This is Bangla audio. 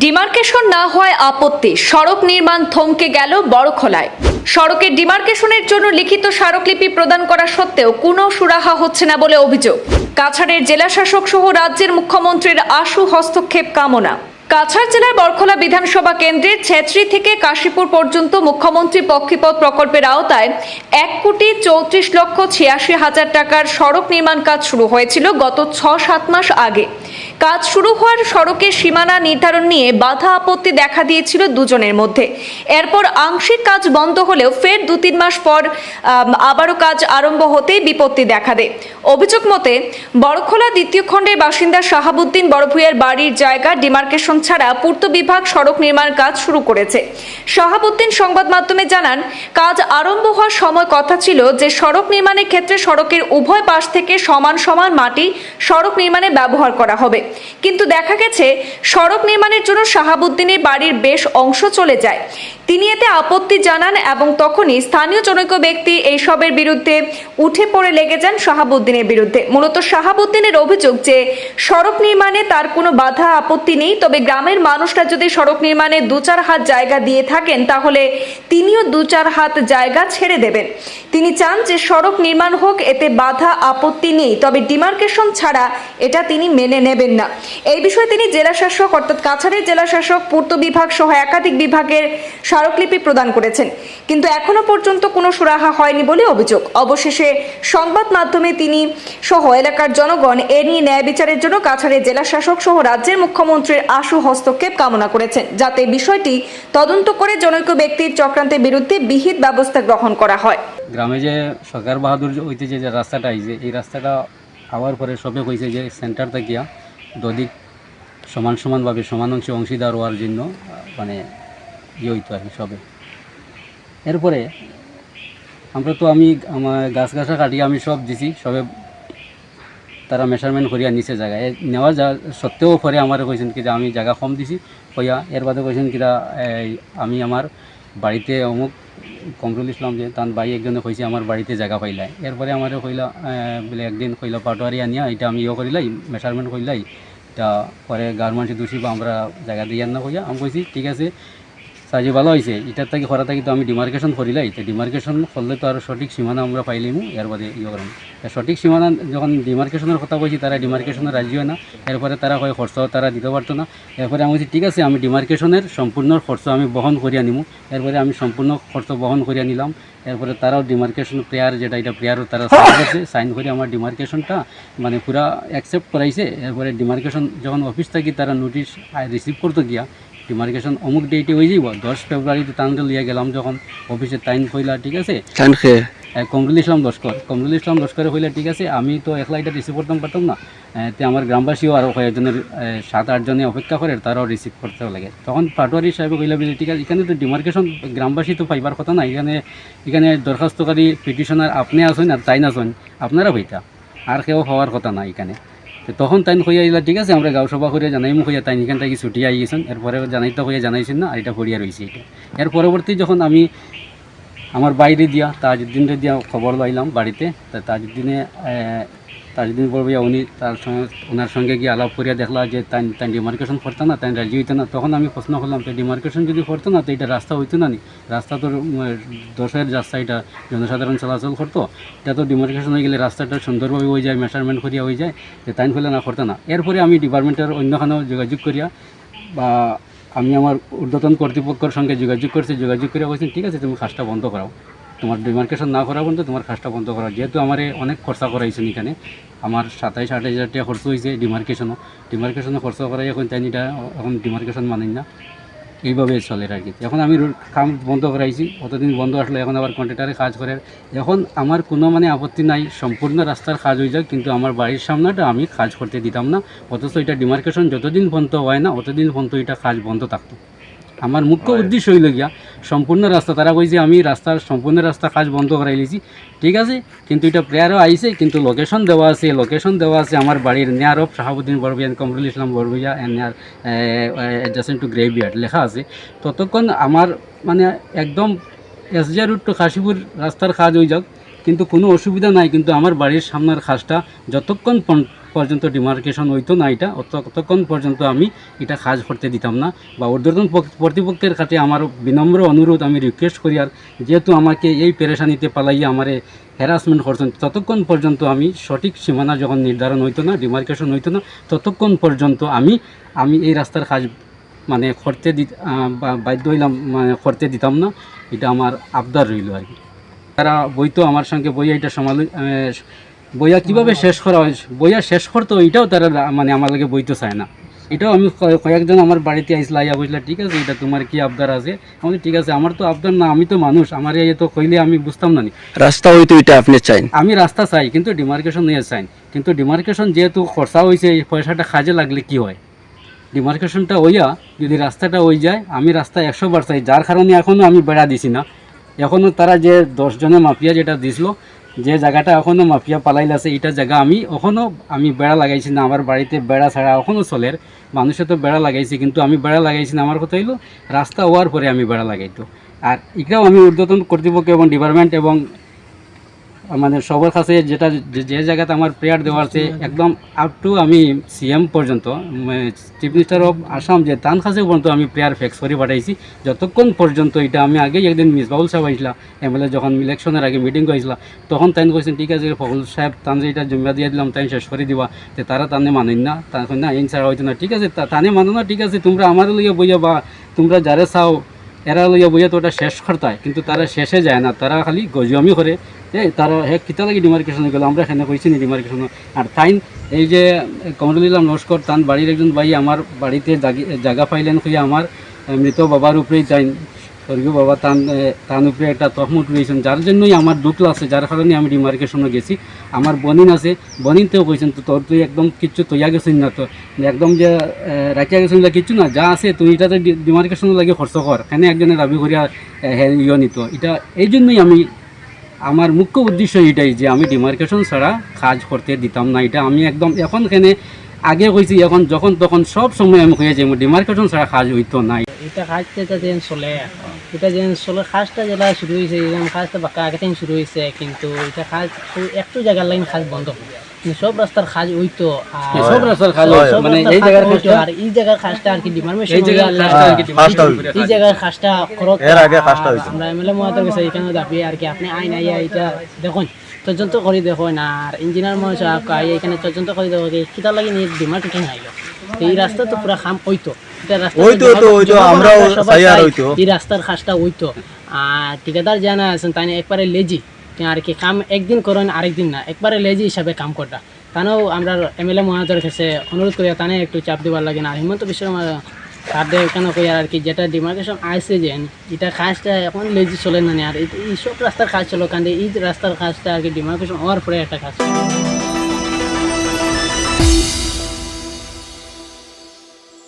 ডিমার্কেশন না হয় আপত্তি। সড়ক নির্মাণ থমকে গেল বড়খলায়। সড়কের ডিমার্কেশনের জন্য লিখিত স্মারকলিপি প্রদান করা সত্ত্বেও কোনো সুরাহা হচ্ছে না বলে অভিযোগ। কাছাড়ের জেলাশাসক সহ রাজ্যের মুখ্যমন্ত্রীর আশু হস্তক্ষেপ কামনা। কাছাড় জেলার বরখলা বিধানসভা কেন্দ্রের ছেত্রী থেকে কাশীপুর পর্যন্ত মুখ্যমন্ত্রী পক্ষীপথ প্রকল্পের আওতায় এক কোটি চৌত্রিশ লক্ষ ছিয়াশি হাজার টাকার সড়ক নির্মাণ কাজ শুরু হয়েছিল গত ছ সাত মাস আগে। কাজ শুরু হওয়ার সড়কের সীমানা নির্ধারণ নিয়ে বাধা আপত্তি দেখা দিয়েছিল দুজনের মধ্যে। এরপর আংশিক কাজ বন্ধ হলেও ফের দু তিন মাস পর আবারও কাজ আরম্ভ হতেই বিপত্তি দেখা দেয়। অভিযোগ মতে, বড়খোলা দ্বিতীয় খণ্ডের বাসিন্দা শাহাবুদ্দিন বড়ভূয়ার বাড়ির জায়গা ডিমার্কেশন ছাড়া পূর্ত বিভাগ সড়ক নির্মাণ কাজ শুরু করেছে। শাহাবুদ্দিন সংবাদ মাধ্যমে জানান, কাজ আরম্ভ হওয়ার সময় কথা ছিল যে সড়ক নির্মাণের ক্ষেত্রে সড়কের উভয় পাশ থেকে সমান সমান মাটি সড়ক নির্মাণে ব্যবহার করা হবে। কিন্তু দেখা গেছে সড়ক নির্মাণের জন্য শাহাবুদ্দিনের বাড়ির বেশ অংশ চলে যায়। তিনি এতে আপত্তি জানান এবং তখনই স্থানীয় জনৈক ব্যক্তি এইসবের বিরুদ্ধে উঠে পড়ে লেগে যান শাহাবুদ্দিনের বিরুদ্ধে। মূলত শাহাবুদ্দিনের অভিযোগ যে, সড়ক নির্মাণে তার কোনো বাধা আপত্তি নেই, তবে গ্রামের মানুষরা যদি সড়ক নির্মাণে দু চার হাত জায়গা দিয়ে থাকেন, তাহলে তিনিও দু চার হাত জায়গা ছেড়ে দেবেন। তিনি চান যে সড়ক নির্মাণ হোক, এতে বাধা আপত্তি নেই, তবে ডিমার্কেশন ছাড়া এটা তিনি মেনে নেবেন না। এই বিষয়ে তিনি জেলা শাসক অর্থাৎ কাছাড়ের জেলা শাসক পূর্ত বিভাগ সহ একাধিক বিভাগের স্মারকলিপি প্রদান করেছেন। কিন্তু এখনও পর্যন্ত কোনো সুরাহা হয়নি বলে অভিযোগ। অবশেষে সংবাদ মাধ্যমে তিনি সহ এলাকার জনগণ এ নিয়ে ন্যায় বিচারের জন্য কাছাড়ের জেলা শাসক সহ রাজ্যের মুখ্যমন্ত্রীর আশু হস্তক্ষেপ কামনা করেছেন, যাতে বিষয়টি তদন্ত করে জনৈক ব্যক্তির চক্রান্তের বিরুদ্ধে বিহিত ব্যবস্থা গ্রহণ করা হয়। গ্রামে যে সরকার বাহাদুর যে হইতে যে রাস্তাটা আইছে এই রাস্তাটা হওয়ার পরে সবে কইছে যে সেন্টার থাকিয়া দদিক সমান সমানভাবে সমান অংশে অংশীদার হওয়ার জন্য মানে ইয়ে হইতো আর কি সবে। এরপরে আমরা তো আমি আমার গাছ গাছা কাটিয়ে আমি সব দিছি সবে তারা মেজারমেন্ট করিয়া নিচে জায়গায়। নেওয়া যা সত্ত্বেও পরে আমার কইছেন কি আমি জায়গা কম দিছি কইয়া এর বাদে কইছেন এই, আমি আমার বাড়িতে অমুক কমরুল ইসলাম যে তার ভাই একজনে কইছে আমার বাড়িতে জায়গা পাইলাই। এরপরে আমার কইলা বলে একদিন কইলা পাটোয়ারি আনিয়া এটা আমি ইয়ে করিলাই মেজারমেন্ট করিলাই। তা পরে গার্মেন্টসে দোষী বা আমরা জায়গা দিয়ে না কইয়া আমি কইছি ঠিক আছে সাজি ভালো হয়েছে এটার থেকে করা থাকি তো আমি ডিমার্কেশন করিলাই তো ডিমার্কেশন করলে তো আর সঠিক সীমানা আমরা পাইলিমু, এর বাদে ইয়ে করেন সঠিক সীমানা যখন ডিমার্কেশনের কথা কইছি, তারা ডিমার্কেশনের রাজি হয় না এরপরে তারা কয় খরচ তারা দিতে পারতো না। এরপরে আমি বলছি, ঠিক আছে, আমি ডিমার্কেশনের সম্পূর্ণ খরচ আমি বহন করিয়া নিমু। এরপরে আমি সম্পূর্ণ খরচ বহন করিয়া নিলাম। এরপরে তারাও ডিমার্কেশন প্রেয়ার যেটা এটা প্রেয়ারও তারা সাইন করছে। সাইন করে আমার ডিমার্কেশনটা মানে পুরা অ্যাকসেপ্ট করাইছে। এরপরে ডিমার্কেশন যখন অফিস থাকি, তারা নোটিশ রিসিভ করতে গিয়া ডিমার্কেশন অমুক ডেটে হয়ে যাইব দশ ফেব্রুয়ারিতে তানকে লিয়ে গেলাম যখন অফিসে টাইম কইলা ঠিক আছে? কমরুল ইসলাম লস্কর। কমরুল ইসলাম লস্করে হইলে ঠিক আছে? আমি তো একলা এটা রিসিভ করতাম পারতাম না। তে আমার গ্রামবাসীও আরও কয়েকজনের সাত আটজনে অপেক্ষা করে তারাও রিসিভ করতে লাগে। তখন পাটোয়ারি সাহেব কইলা বলে ঠিক আছে? এখানে তো ডিমার্কেশন গ্রামবাসী তো পাইবার কথা না। এখানে এখানে দরখাস্তকারী পিটিশনার আপনি আসেন আর তাই নাচেন আপনারা হইতা। আর কেউ হওয়ার কথা না এখানে। তো তখন তাই হইয়া ইলা ঠিক আছে, আমরা গাঁও সভা করে জানাই মুখ হইয়া তাই এখান থেকে ছুটি আই গেছেন এরপরে জানাইতে হইয়া জানাইছেন না, আর এটা হরিয়া রয়েছে এটা। এর পরবর্তী যখন আমি আমার বাইরে দিয়া, তাজউদ্দিনরে দিয়া খবর লাইলাম বাড়িতে, তা তাজউদ্দিনে তাজউদ্দিন বলবইয়া উনি তার সঙ্গে ওনার সঙ্গে গিয়ে আলাপ করিয়া দেখলা যে তাই তাই ডিমার্কেশন করতো না, তাই রাজি হইতো না, তখন আমি প্রশ্ন করলাম, তো ডিমার্কেশন যদি করতো না, তো এটা রাস্তা হইতো না নি? রাস্তা তো দশের রাস্তা, এটা জনসাধারণ চলাচল করতো। এটা তো ডিমার্কেশন হয়ে গেলে রাস্তাটা সুন্দরভাবে হয়ে যায় মেজারমেন্ট করিয়া হয়ে যায় তো তাই ফেলে না করতো না। এরপরে আমি ডিপার্টমেন্টের অন্যখানেও যোগাযোগ করিয়া, বা আমি আমার ঊর্ধ্বতন কর্তৃপক্ষের সঙ্গে যোগাযোগ করছি, যোগাযোগ করে বলছেন ঠিক আছে, তুমি কাজটা বন্ধ করাও। তোমার ডিমার্কেশন না করা পর্যন্ত তোমার কাজটা বন্ধ করা। যেহেতু আমার অনেক খরচা করাইছেন এখানে, আমার সাতাইশ, আঠাইশ হাজার টাকা খরচ হয়েছে ডিমার্কেশনও ডিমার্কেশনও খরচা করাই এখন তাই এটা এখন ডিমার্কেশন মানেন না। এইভাবে চলে আর কি। এখন আমি কাম বন্ধ করাইছি, অতদিন বন্ধ আসলে এখন আবার কন্ট্রাক্টারে কাজ করে। এখন আমার কোনো মানে আপত্তি নাই, সম্পূর্ণ রাস্তার কাজ হয়ে যাক, কিন্তু আমার বাড়ির সামনেটা আমি কাজ করতে দিতাম না, অথচ এটা ডিমার্কেশন যতদিন বন্ধ হয় না, অতদিন পর্যন্ত এটা কাজ বন্ধ থাকতো। আমার মুখ্য উদ্দেশ্য হইল গিয়া সম্পূর্ণ রাস্তা তারা কইছে আমি রাস্তার সম্পূর্ণ রাস্তা কাজ বন্ধ করাই লিছি। ঠিক আছে? কিন্তু এটা প্রেয়ারও আইছে কিন্তু লোকেশন দেওয়া আছে লোকেশন দেওয়া আছে আমার বাড়ির near of Shahabuddin Borobia Kamrul Islam Borobia near adjacent to graveyard লেখা আছে। ততক্ষণ আমার মানে একদম S SGR route to Kashipur রাস্তার কাজ হয়ে যাক কিন্তু কোনো অসুবিধা নাই কিন্তু আমার বাড়ির সামনের খাসটা যতক্ষণ পন- পর্যন্ত ডিমার্কেশন হইতো না এটা। ততক্ষণ পর্যন্ত আমি এটা কাজ করতে দিতাম না। বা ঊর্ধ্বতন পক- কর্তৃপক্ষের কাছে আমার বিনম্র অনুরোধ আমি রিকোয়েস্ট করি আর যেহেতু আমাকে এই পেরেশানিতে পালাইয়া আমারে হ্যারাসমেন্ট করছেন, ততক্ষণ পর্যন্ত আমি সঠিক সীমানা যখন নির্ধারণ হইতো না ডিমার্কেশন হইতো না, ততক্ষণ পর্যন্ত আমি আমি এই রাস্তার কাজ মানে করতে দি বাধ্য হইলাম মানে করতে দিতাম না। এটা আমার আবদার রইল আর কি। তারা বইতো আমার সঙ্গে বই এটা সমালো বইয়া কীভাবে শেষ করা হয়? বইয়া শেষ করতো এটাও তারা মানে আমার লাগে বইতে চায় না। এটাও আমি কয়- কয়েকজন আমার বাড়িতে আইসলা আইয়া বুঝলা ঠিক আছে এটা তোমার কি আবদার আছে? আমি ঠিক আছে আমার তো আবদার না আমি তো মানুষ আমার এই তো কইলে আমি বুঝতাম না রাস্তা হয়তো এটা আপনি চাইন? আমি রাস্তা চাই কিন্তু ডিমার্কেশন নিয়ে চাই কিন্তু ডিমার্কেশন যেহেতু খরচা হয়েছে এই পয়সাটা কাজে লাগলে কি হয়? ডিমার্কেশনটা ওইয়া যদি রাস্তাটা ওই যায় আমি রাস্তা একশো বার চাই। যার কারণে এখনও আমি বেড়া দিছি না। এখনও তারা যে দশজনে মাফিয়া যেটা দিছিল যে জায়গাটা এখনও মাফিয়া পালাইল আছে এটা জায়গা আমি এখনও আমি বেড়া লাগাইছি না, আমার বাড়িতে বেড়া ছাড়া এখনও চলের মানুষে তো বেড়া লাগাইছি, কিন্তু আমি বেড়া লাগাইছি না, আমার কথা হইল, রাস্তা হওয়ার পরে আমি বেড়া লাগাইতো। আর এটাও আমি ঊর্ধ্বতন কর্তৃপক্ষ এবং ডিপার্টমেন্ট এবং মানে সবার কাছে যেটা যে- জায়গাতে আমার প্রেয়ার দেওয়া আছে, একদম আপ টু আমি সিএম পর্যন্ত চিফ মিনিস্টার অফ আসাম যে তান কাছে পর্যন্ত আমি প্রেয়ার ফেক্স করে পাঠাইছি। যতক্ষণ পর্যন্ত এটা আমি আগে একদিন মিস বাবুল সাহেব আইসলা এমএলএ যখন ইলেকশনের আগে মিটিং করেছিলাম তখন তাই কইছেন, ঠিক আছে ফকুল সাহেব, তান যে এটা জমা দিয়ে দিলাম তাই শেষ করে দিবা। তো তারা তানে মানেন না, তার না এই ছাড়া হয়তো না, ঠিক আছে তানে মানো না, ঠিক আছে, তোমরা আমার লইয়া বইয়া বা তোমরা যারা চাও এরা লইয়া বইয়া তো ওটা শেষ করতায়, কিন্তু তারা শেষে যায় না, তারা খালি গজমি করে। এই তারা, হে, কিতা লাগে ডিমার্কেশন গেল? আমরা এখানে কইছি নি ডিমার্কেশন আর তাইন এই যে কমরুলিলাম নস্কর, তান বাড়ির একজন ভাই আমার বাড়িতে জাগি- পাইলেন খুঁজে আমার মৃত বাবার উপরেই তাইন স্বর্গীয় বাবা, তান তান উপরে একটা তহমত রয়েছেন যার জন্যই আমার দুঃখ আছে যার কারণে আমি ডিমার্কেশনে গেছি। আমার বনিন আছে, বনিনতেও কইছেন, তো তোর তুই একদম কিচ্ছু তৈয়া গেছিস না তো। একদম যে রাখিয়া গেছিস না কিচ্ছু না, যা আছে তুই এটাতে ডিমার্কেশন লাগে খরচ কর। এখানে একজনে দাবি করিয়া ইয়ে নিত? এটা, এই জন্যই আমি, আমার মুখ্য উদ্দেশ্য এটাই যে আমি ডিমার্কেশন ছাড়া কাজ করতে দিতাম না। এটা আমি একদম, এখন এখানে আগে কইছি, এখন যখন তখন সব সময় আমি হয়ে যাই ডিমার্কেশন ছাড়া কাজ হইতো না। এটা যেন চলে। এটা যেন চলে কাজটা যেটা শুরু হয়েছে এরকম কাজটা বাকা আগে থেকে শুরু হয়েছে কিন্তু এটা খুব একটু জায়গার লাইন কাজ বন্ধ। কিন্তু সব রাস্তার কাজ হইতো আর সব রাস্তার। সব মানে এই জায়গার হইতো, আর এই জায়গার আর কি ডিমার্মেশন এই জায়গার আর কি এই জায়গার এর আগে হইতো। আমরা এমএলএ মহাতর কাছে এখানে দাবি আর কি আপনি আইন আইয়া এটা দেখুন তদন্ত করে দেখুন আর ইঞ্জিনিয়ার মহাশয় আই এখানে তদন্ত করে দেখো কিতা লাগে নিয়ে ডিমার্কেটিং আইলো এই রাস্তা তো পুরা খাম হইতো হইতো তো, হইতো, আমরাও চাই হইতো। এই রাস্তার কাজটা হইতো আর ঠিকাদার জানা আছেন তাই একবারে লেজি আর কি কাম একদিন করেন আরেকদিন না। একবারে লেজি হিসাবে কাম করটা তানেও আমরা এমএলএ মহাজের কাছে অনুরোধ করি তানে একটু চাপ দিবার লাগে না। আর হিমন্ত বিশ্ব শর্মা তাদের কেন কই আর কি যেটা ডিমার্কেশন আইসে যে এটা কাজটা এখন লেজি চলে না আর এই সব রাস্তার কাজ চলো কারণ এই রাস্তার কাজটা আর কি ডিমার্কেশন হওয়ার পরে একটা কাজ